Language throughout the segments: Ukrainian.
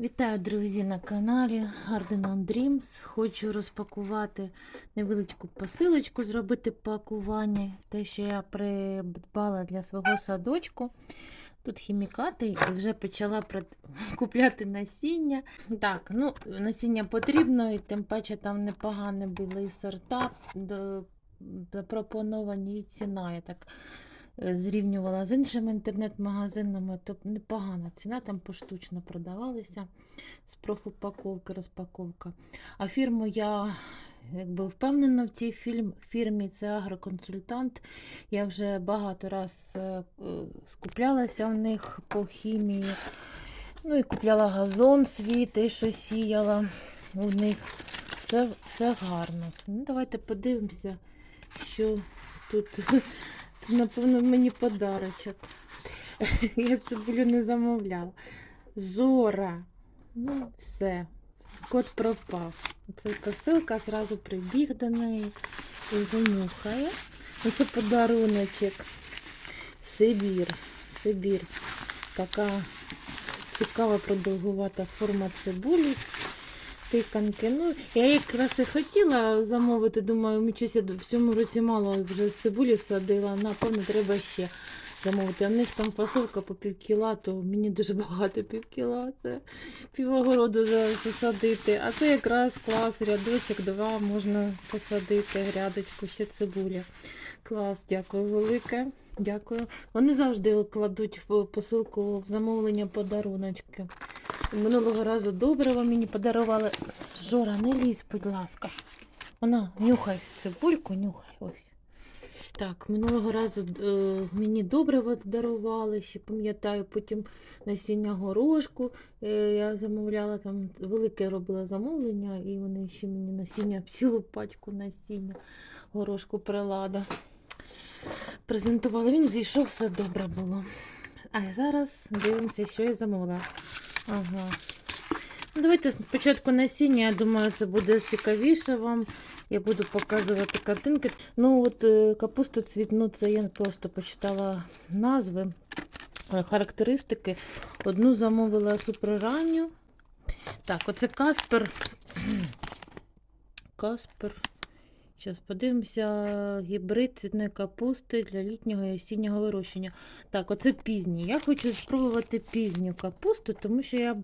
Вітаю, друзі, на каналі Garden on Dreams. Хочу розпакувати невеличку посилочку, зробити пакування. Те, що я придбала для свого садочку. Тут хімікати і вже почала купляти насіння. Так, ну, насіння потрібно, і тим паче там непогані були сорта, запропоновані і ціна. Я так зрівнювала з іншими інтернет-магазинами, то непогана ціна, там поштучно продавалися з профупаковки, розпаковка. А фірму я якби впевнена в цій фірмі, це агроконсультант. Я вже багато раз е, е, скуплялася в них по хімії. Ну і купляла газон свій, що сіяла у них. Все, все гарно. Ну, давайте подивимося, що тут. Це, напевно, мені подарочок. Я цибулю не замовляла. Зора. Ну, все. Кот пропав. Це посилка, зразу прибіг до неї і винюхає. Це подаруночок. Сибір. Сибір. Така цікава продовгувата форма цибулі. Тиканки. Ну, я якраз і хотіла замовити, думаю, мічуся в цьому році мало вже цибулі садила, напевно, треба ще замовити. А в них там фасовка по пів кіла, то мені дуже багато пів кіла. Це півогороду засадити. А це якраз клас, рядочок, два можна посадити, грядочку, ще цибуля. Клас, дякую велике. Дякую. Вони завжди кладуть в посилку в замовлення подаруночки. Минулого разу добре ви мені подарували. Жора, не лізь, будь ласка. Вона, нюхай цибульку, нюхай. Ось. Так, минулого разу е, мені добре дарували, ще пам'ятаю, потім насіння горошку. Е, я замовляла там велике робила замовлення, і вони ще мені насіння, цілу пачку насіння горошку прилада. Презентували, він зійшов, все добре було. А зараз дивимося, що я замовила. Ага. Ну, давайте спочатку насіння, я думаю, це буде цікавіше вам. Я буду показувати картинки. Ну, от е, капусту цвітну, це я просто почитала назви, е, характеристики. Одну замовила суперранню. Так, оце Каспер. Каспер. Зараз подивимося. Гібрид цвітної капусти для літнього і осіннього вирощення. Так, оце пізній. Я хочу спробувати пізню капусту, тому що я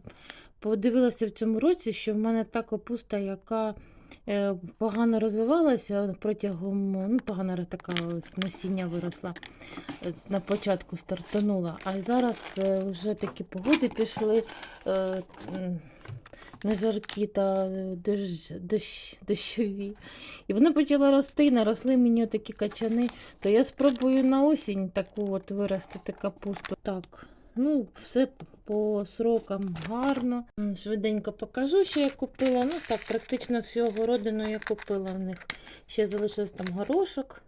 подивилася в цьому році, що в мене та капуста, яка е, погано розвивалася протягом, ну, погано така насіння виросла, е, на початку стартанула. А зараз е, вже такі погоди пішли. Не жаркі та е, дощ, дощ, дощові. І вони почали рости, наросли мені такі качани. То я спробую на осінь таку от виростити капусту. Так, ну, все по срокам гарно. Швиденько покажу, що я купила. Ну так, практично всю городину я купила в них. Ще залишився там горошок.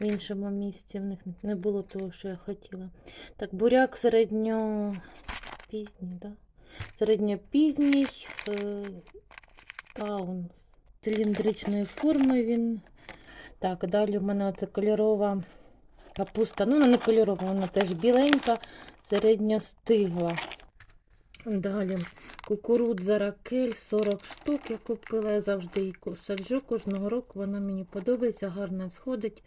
В іншому місці в них не було того, що я хотіла. Так, буряк середньо пізній, да? Середньопізній е, таун циліндричної форми він. Так, далі в мене оце кольорова капуста. Ну, вона не кольорова, вона теж біленька, середньостигла. Далі кукурудза ракель 40 штук я купила. Я завжди її саджу кожного року. Вона мені подобається, гарно сходить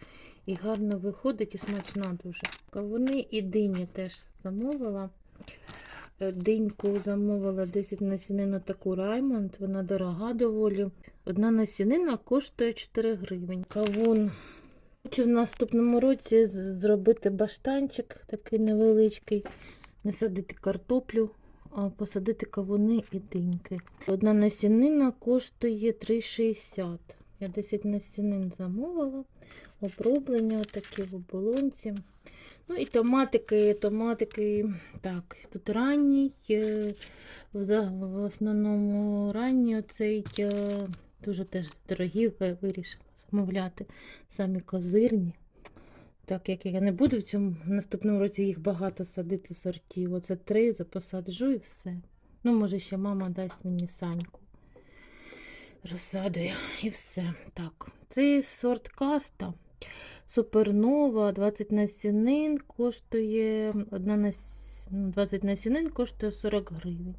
і гарно виходить, і смачна дуже. Вони і дині теж замовила. Е, Диньку замовила 10 насінину таку Раймонд, вона дорога доволі. Одна насінина коштує 4 гривень. Кавун. Хочу в наступному році зробити баштанчик такий невеличкий, не садити картоплю, а посадити кавуни і диньки. Одна насінина коштує 3,60. Я 10 насінин замовила. Оброблення такі в оболонці. Ну і томатики, томатики. Так, тут ранній, е, в основному ранній оцей е, дуже теж дорогі вирішила замовляти самі козирні. Так як я не буду в цьому в наступному році їх багато садити сортів. Оце три запосаджу і все. Ну, може, ще мама дасть мені саньку. Розсадую і все. Так, цей сорт каста. Супернова 20 насінин коштує одна нас... ну, 20 насінин коштує 40 гривень.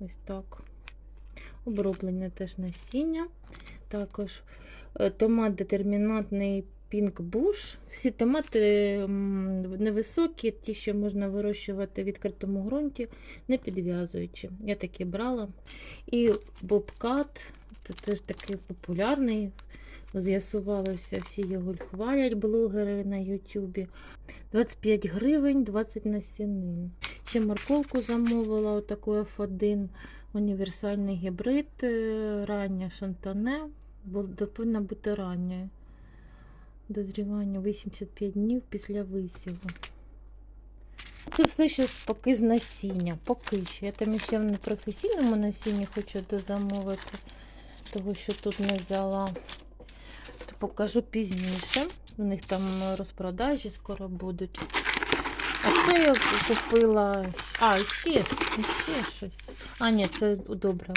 Ось так. Оброблене теж насіння. Також е, томат детермінантний Pink Bush. Всі томати невисокі, ті, що можна вирощувати в відкритому ґрунті, не підв'язуючи. Я такі брала. І бобкат, це теж такий популярний. З'ясувалося, всі його хвалять блогери на Ютубі. 25 гривень, 20 насінин. Ще морковку замовила, отаку F1, універсальний гібрид, е, рання шантане, бо повинна бути рання. Дозрівання 85 днів після висіву. Це все, що поки з насіння. Поки що. Я там ще в непрофесійному насінні хочу дозамовити, того, що тут не взяла. Покажу пізніше. У них там розпродажі скоро будуть. А це я купила. А, ще, ще щось. А, ні, це добре.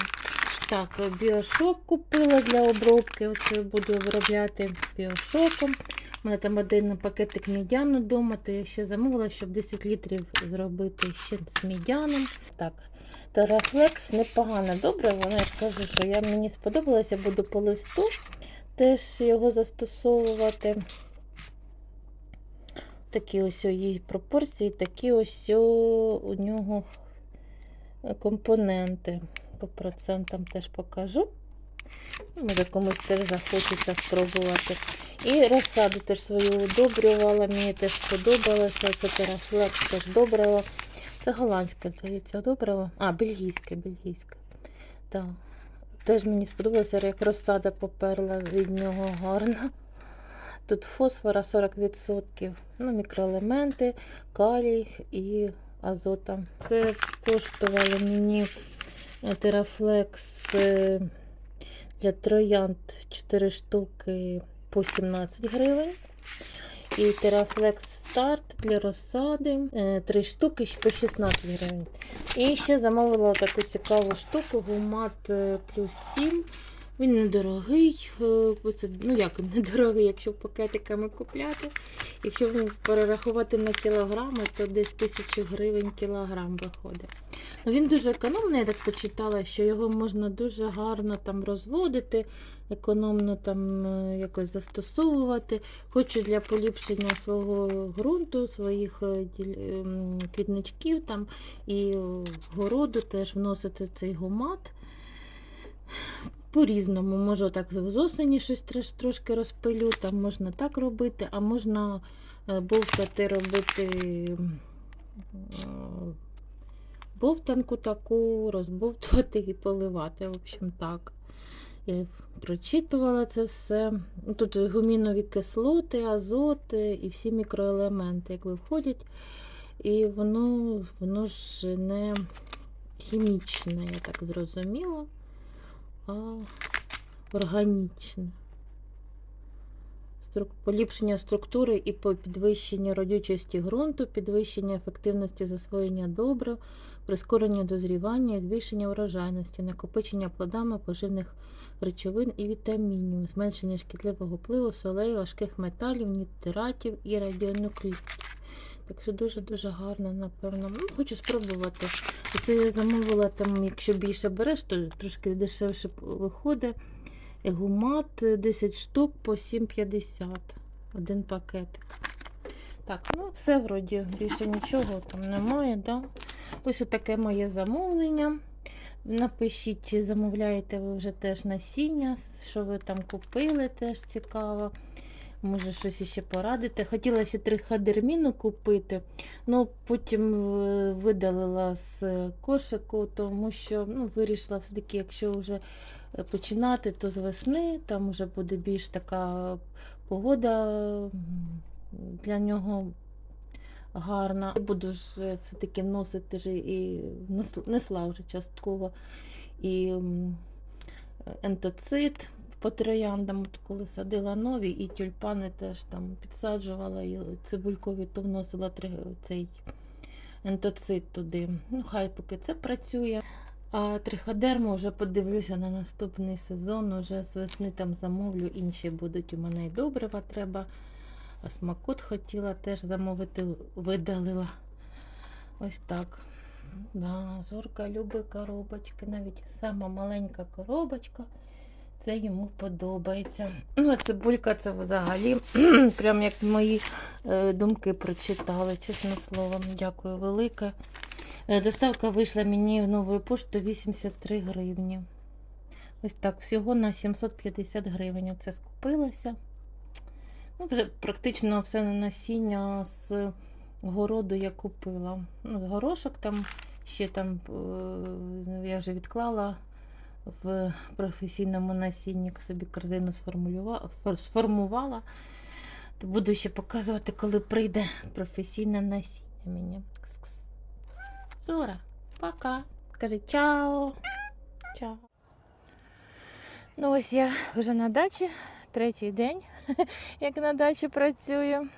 Так, біошок купила для обробки. Оце буду обробляти біошоком. У мене там один пакетик мідяну вдома, то я ще замовила, щоб 10 літрів зробити ще з мідяном. Так, Терафлекс непогано добре. Вона я кажу, що я, мені сподобалося, буду по листу теж його застосовувати. Такі ось її пропорції, такі ось у нього компоненти. По процентам теж покажу. Може, комусь теж захочеться спробувати. І розсаду теж свою удобрювала, мені теж сподобалося. Це терафлекс теж добрила. Це голландське, здається, добрила. А, бельгійське, бельгійське. Так. Теж мені сподобалося, як розсада поперла від нього гарно. Тут фосфора 40%, ну, мікроелементи, калій і азота. Це коштувало мені терафлекс для троянд 4 штуки по 17 гривень. І терафлекс старт для розсади 3 штуки по 16 гривень. І ще замовила таку цікаву штуку гумат е, плюс 7. Він недорогий. е, Це, ну як недорогий, якщо пакетиками купляти. Якщо перерахувати на кілограми, то десь 1000 гривень кілограм виходить. Ну, Він дуже економний, я так почитала, що його можна дуже гарно там розводити, економно там е, якось застосовувати. Хочу для поліпшення свого ґрунту, своїх е, ем, квітничків там і городу теж вносити цей гумат. По-різному, можу так з осені щось трош- трошки розпилю, там можна так робити, а можна е, бовтати, робити бовтанку таку, розбовтувати і поливати. В общем, так. Прочитувала це все. Ну, Тут гумінові кислоти, азот і всі мікроелементи, якби входять. І воно, воно ж не хімічне, я так зрозуміла, а органічне. Поліпшення структури і підвищення родючості ґрунту, підвищення ефективності засвоєння добрив, прискорення дозрівання і збільшення врожайності, накопичення плодами поживних речовин і вітамінів, зменшення шкідливого впливу солей, важких металів, нітратів і радіонуклідів. Так що дуже-дуже гарно, напевно. Ну, хочу спробувати. Це я замовила там, якщо більше береш, то трошки дешевше виходить. Гумат 10 штук по 7,50. Один пакетик. Так, ну все вроді більше нічого там немає. Да? Ось таке моє замовлення. Напишіть, чи замовляєте ви вже теж насіння, що ви там купили, теж цікаво. Може, щось іще порадити. Хотіла ще триходерміну купити, але потім е, видалила з кошику, тому що ну, вирішила все-таки, якщо вже е, починати, то з весни, там вже буде більш така погода для нього гарна. Буду ж е, все-таки вносити ж і внесла вже частково і ентоцит по трояндам, от коли садила нові, і тюльпани теж там підсаджувала, і цибулькові, то вносила цей ентоцит туди. Ну, хай поки це працює. А триходерму вже подивлюся на наступний сезон. Уже з весни там замовлю, інші будуть у мене і добрива треба. А смакот хотіла теж замовити, видалила. Ось так. Да, Зорка любить коробочки, навіть сама маленька коробочка. Це йому подобається. Ну, а цибулька це взагалі прям як мої е, думки прочитали, чесне слово. Дякую велике. Е, Доставка вийшла мені в новою пошту 83 гривні. Ось так, всього на 750 гривень. Оце скупилася. Ну, вже практично все насіння з городу я купила. Ну, горошок там ще там е, я вже відклала в професійному насінні собі корзину сформувала. То буду ще показувати, коли прийде професійне насіння мені. Кс-кс. Зора, пока. Скажи чао. Чао. Ну, ось я вже на дачі, третій день, як на дачі працюю.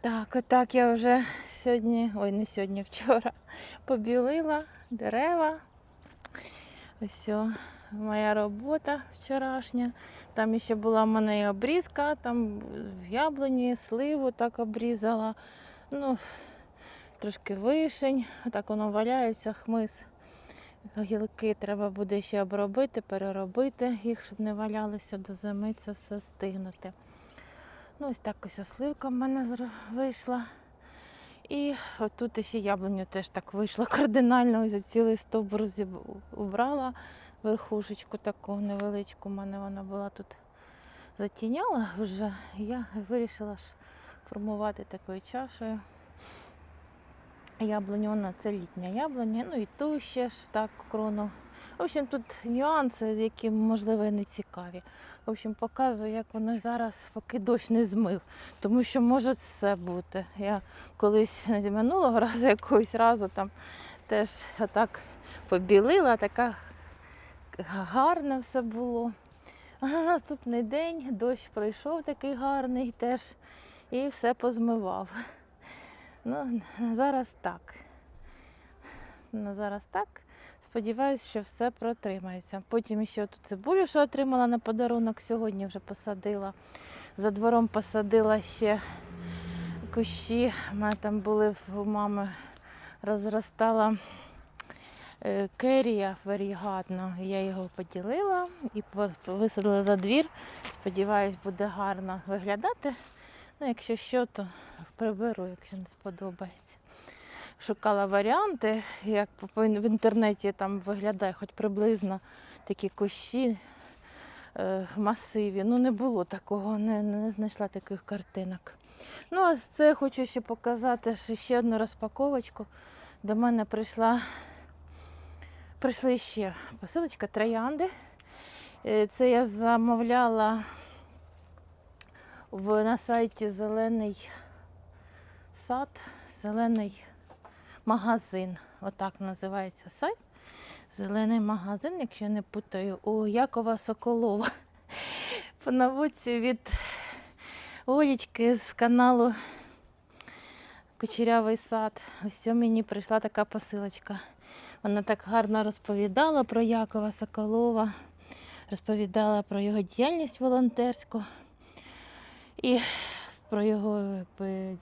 Так, отак я вже сьогодні, ой, не сьогодні, вчора побілила дерева. Ось моя робота вчорашня. Там ще була в мене і обрізка, там в яблуні, сливу так обрізала. Ну, трошки вишень, так воно валяється, хмиз. Гілки треба буде ще обробити, переробити їх, щоб не валялися до зими, це все стигнути. Ну, ось так ось сливка в мене вийшла. І отут ще яблуню теж так вийшло кардинально. Ось цілий стовбур убрала верхушечку таку невеличку. У мене вона була тут затіняла вже. Я вирішила ж формувати такою чашею. Яблуню, вона це літня яблуня, ну і ту ще ж так крону. В общем, тут нюанси, які, можливо, не цікаві. В общем, показую, як воно зараз, поки дощ не змив. Тому що може все бути. Я колись минулого разу, якогось разу там теж отак побілила, така гарне все було. А на наступний день дощ пройшов такий гарний теж і все позмивав. Ну, зараз так. Ну, зараз так. Сподіваюсь, що все протримається. Потім ще ту цибулю, що отримала на подарунок, сьогодні вже посадила. За двором посадила ще кущі. У мене там були у мами розростала е, керія варігатна. Я його поділила і висадила за двір. Сподіваюсь, буде гарно виглядати. Ну, якщо що, то приберу, якщо не сподобається. Шукала варіанти, як в інтернеті там виглядає хоч приблизно такі кущі е, масиві. Ну, не було такого, не, не знайшла таких картинок. Ну, а з це хочу ще показати що ще одну розпаковочку. До мене прийшла прийшли ще посилочка троянди. Е, Це я замовляла в, на сайті Зелений сад, зелений магазин. Отак називається сайт. Зелений магазин, якщо не путаю, у Якова Соколова. По наводці від Олічки з каналу Кучерявий сад. Ось мені прийшла така посилочка. Вона так гарно розповідала про Якова Соколова, розповідала про його діяльність волонтерську і про його якби, е,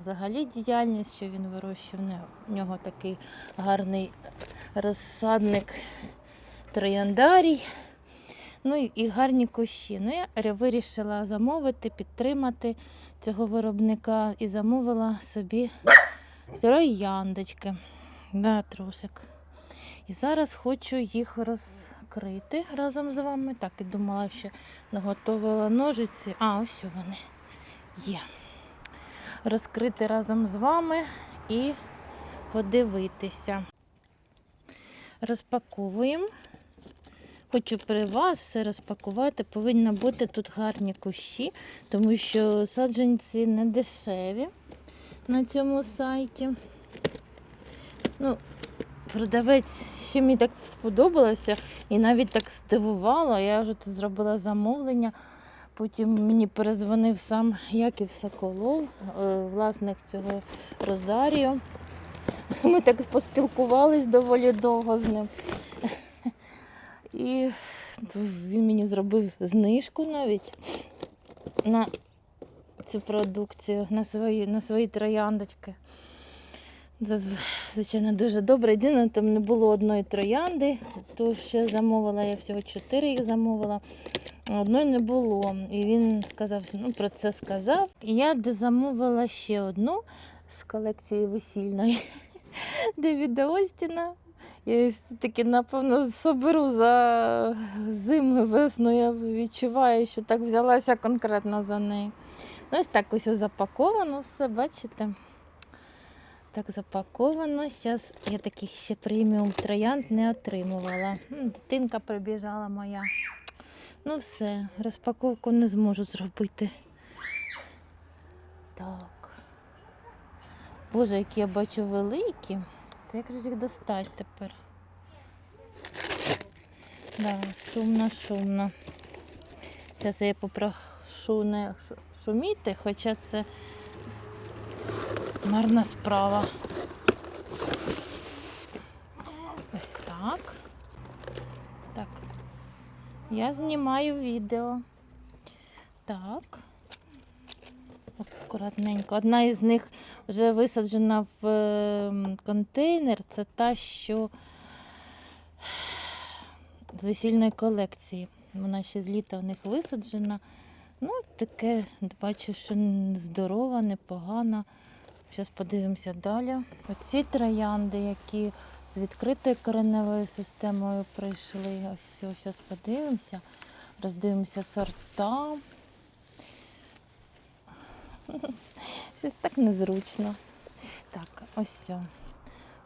взагалі діяльність, що він вирощував. У нього такий гарний розсадник трояндарій. Ну і, гарні кущі. Ну, я вирішила замовити, підтримати цього виробника і замовила собі трояндочки. Да, трусик. І зараз хочу їх розкрити разом з вами. Так, і думала, що наготовила ножиці. А, ось вони є. Розкрити разом з вами і подивитися. Розпаковуємо. Хочу при вас все розпакувати. Повинні бути тут гарні кущі, тому що саджанці не дешеві на цьому сайті. Ну, продавець ще мені так сподобалося і навіть так здивувала. Я вже тут зробила замовлення. Потім мені перезвонив сам Яків Соколов, е, власник цього Розаріо. Ми так поспілкувались доволі довго з ним. І він мені зробив знижку навіть на цю продукцію, на свої, на свої трояндочки. Звичайно, дуже добре. Єдине, там не було одної троянди, то ще замовила, я всього чотири їх замовила. Одної не було. І він сказав, ну, про це сказав. І я замовила ще одну з колекції весільної Девіда Остіна. Я все-таки, напевно, соберу за зиму, весну. Я відчуваю, що так взялася конкретно за неї. Ну, ось так ось запаковано все, бачите? Так запаковано. Зараз я таких ще преміум троянд не отримувала. Дитинка прибіжала моя. Ну все, розпаковку не зможу зробити. Так. Боже, які я бачу великі. Та як же їх достать тепер? Да, шумно, шумно. Зараз я попрошу не шуміти, хоча це марна справа. Ось так. Так. Я знімаю відео. Так. Акуратненько. Одна із них вже висаджена в ем, контейнер. Це та, що з весільної колекції. Вона ще з літа в них висаджена. Ну, таке, бачу, що здорова, непогана. Зараз подивимося далі. Оці троянди, які з відкритою кореневою системою прийшли. Ось, зараз подивимося. Роздивимося сорта. Щось так незручно. Так, ось.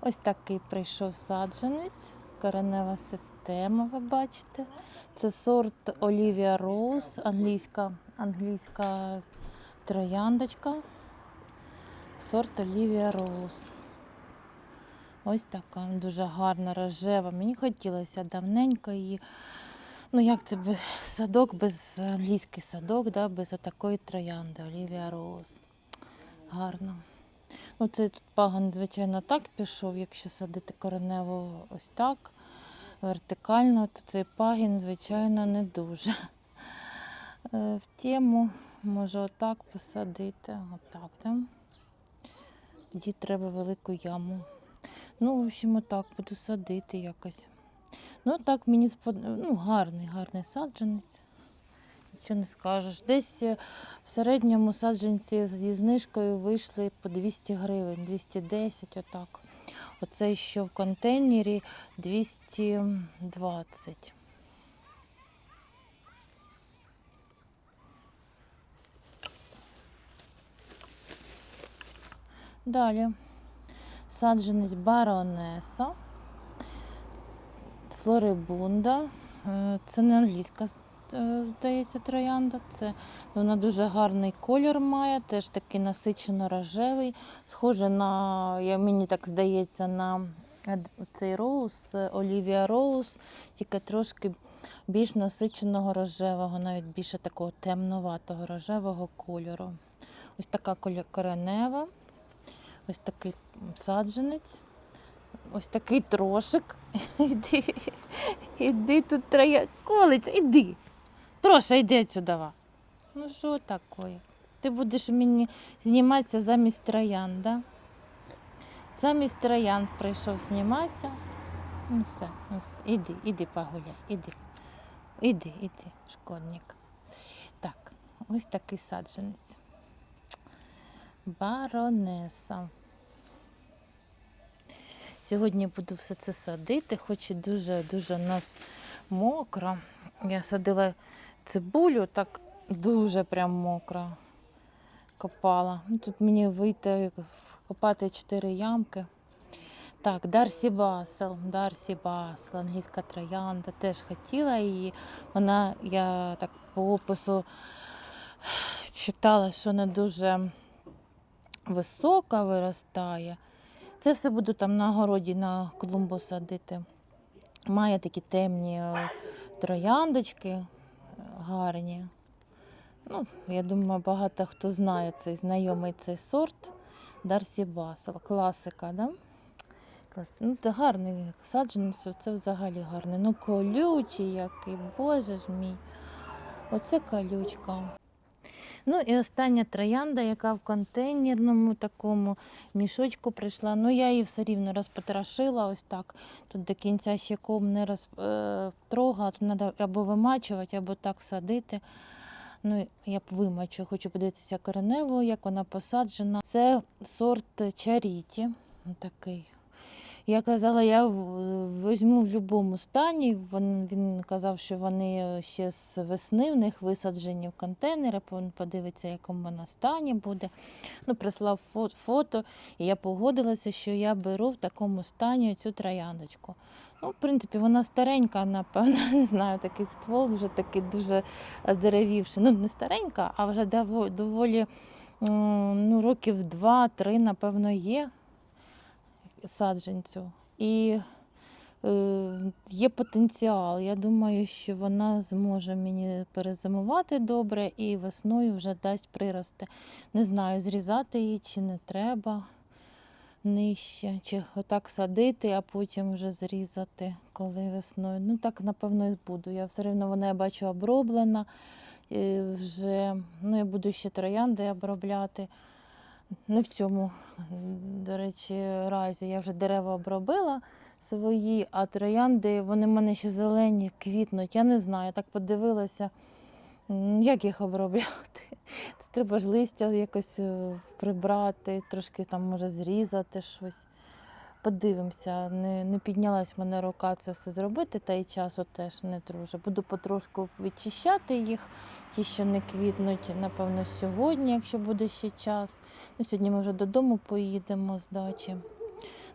Ось такий прийшов саджанець. Коренева система, ви бачите. Це сорт Олівія Роуз, англійська, англійська трояндочка. Сорт Олівія Роуз. Ось така дуже гарна, рожева. Мені хотілося давненько її. Ну, як це без садок, без англійський садок, да, без отакої троянди Олівія Роуз. Гарно. Ну, цей тут пагон, звичайно, так пішов, якщо садити коренево ось так, вертикально, то цей пагін, звичайно, не дуже. Е, В тему може отак посадити. Отак, да? Тоді треба велику яму. Ну, в общем, отак буду садити якось. Ну, так мені сподобається. Ну, гарний, гарний саджанець. Нічого не скажеш. Десь е, в середньому саджанці зі знижкою вийшли по 200 гривень, 210 отак. Оцей, що в контейнері 220. Далі саджанець баронеса, флорибунда. Е, Це не англійська, е, здається, троянда. Це вона дуже гарний колір має, теж такий насичено рожевий. Схоже на, я, мені так здається, на цей роуз, е, Олівія Роуз, тільки трошки більш насиченого рожевого, навіть більше такого темноватого рожевого кольору. Ось така коренева, ось такий саджанець, ось такий трошик. Іди, іди тут троя. Колиться, іди. Троша, йди отсюда. Ну що таке? Ти будеш мені зніматися замість троян, да? Замість троян прийшов зніматися. Ну все, ну все. Іди, іди погуляй, іди. Іди, іди, шкодник. Так, ось такий саджанець. Баронеса. Сьогодні буду все це садити, хоч і дуже-дуже нас мокро. Я садила цибулю, так дуже прям мокро копала. Ну, Тут мені вийти копати 4 ямки. Так, Дарсі Басел, Дарсі Басел, англійська троянда, теж хотіла її. Вона, я так по опису читала, що не дуже висока виростає. Це все буду там на городі на клумбу садити. Має такі темні е, трояндочки е, гарні. Ну, я думаю, багато хто знає цей знайомий цей сорт Дарсі Басел. Класика, да? Клас... Ну, це гарний саджанець, це взагалі гарний. Ну, колючий який, боже ж мій. Оце колючка. Ну і остання троянда, яка в контейнерному такому мішочку прийшла. Ну я її все рівно розпотрошила ось так. Тут до кінця ще ком не розтрогала, тут треба або вимачувати, або так садити. Ну, я б вимачу, хочу подивитися коренево, як вона посаджена. Це сорт Чаріті. Такий. Я казала, я візьму в будь-якому стані. Він, він казав, що вони ще з весни в них висаджені в контейнери, подивиться, в якому вона стані буде. Ну, прислав фото, і я погодилася, що я беру в такому стані цю трояндочку. Ну, в принципі, вона старенька, напевно, не знаю, такий ствол вже такий дуже здеревівший. Ну, не старенька, а вже доволі ну, років два-три, напевно, є саджанцю. І е, є потенціал. Я думаю, що вона зможе мені перезимувати добре і весною вже дасть прирости. Не знаю, зрізати її чи не треба нижче, чи отак садити, а потім вже зрізати, коли весною. Ну так, напевно, і буду. Я все одно вона я бачу оброблена. Вже ну, я буду ще троянди обробляти. Не в цьому, до речі, разі. Я вже дерева обробила свої, а троянди, вони в мене ще зелені, квітнуть. Я не знаю, так подивилася, як їх обробляти. Це треба ж листя якось е, прибрати, трошки там може зрізати щось. Подивимося, не, не піднялась в мене рука це все зробити, та й часу теж не друже. Буду потрошку відчищати їх, ті, що не квітнуть, напевно, сьогодні, якщо буде ще час. Ну, сьогодні ми вже додому поїдемо з дачі.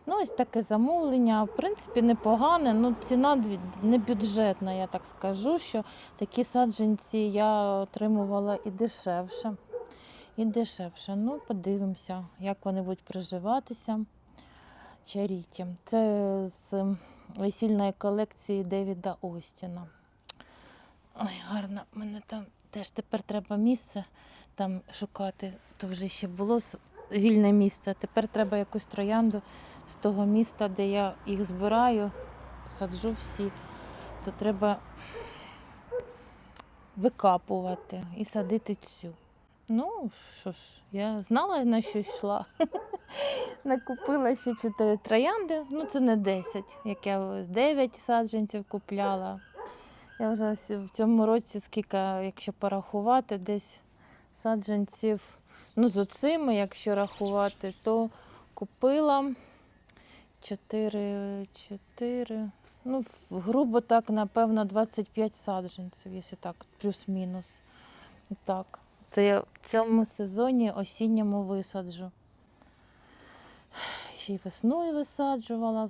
Ну, ось таке замовлення. В принципі, непогане. Ну, ціна не бюджетна, я так скажу, що такі саджанці я отримувала і дешевше. І дешевше. Ну, подивимося, як вони будуть приживатися. Чаріті. Це з весільної колекції Девіда Остіна. Ой, гарно, мене там теж тепер треба місце там шукати. То вже ще було вільне місце. Тепер треба якусь троянду з того міста, де я їх збираю, саджу всі. То треба викапувати і садити цю. Ну, що ж, я знала, на що йшла. Накупила ще 4 троянди. Ну, це не 10, як я 9 саджанців купляла. Я вже в цьому році, скільки, якщо порахувати, десь саджанців, ну, з оцими, якщо рахувати, то купила 4, 4, ну, грубо так, напевно, 25 саджанців, якщо так, плюс-мінус. Так. Це я в цьому сезоні осінньому висаджу. Ще й весною висаджувала.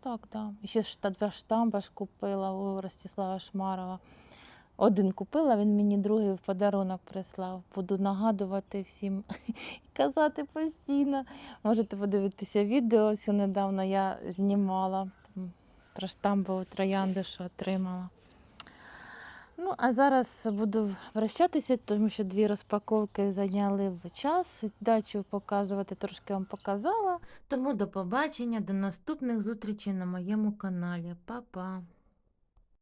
Так, да. Ще два штамба ж купила у Ростислава Шмарова. Один купила, він мені другий в подарунок прислав. Буду нагадувати всім і казати постійно. Можете подивитися відео, ось недавно я знімала про штамбову троянду, що отримала. Ну, а зараз буду прощатися, тому що дві розпаковки зайняли в час. Дачу показувати трошки вам показала. Тому до побачення, до наступних зустрічей на моєму каналі. Па-па!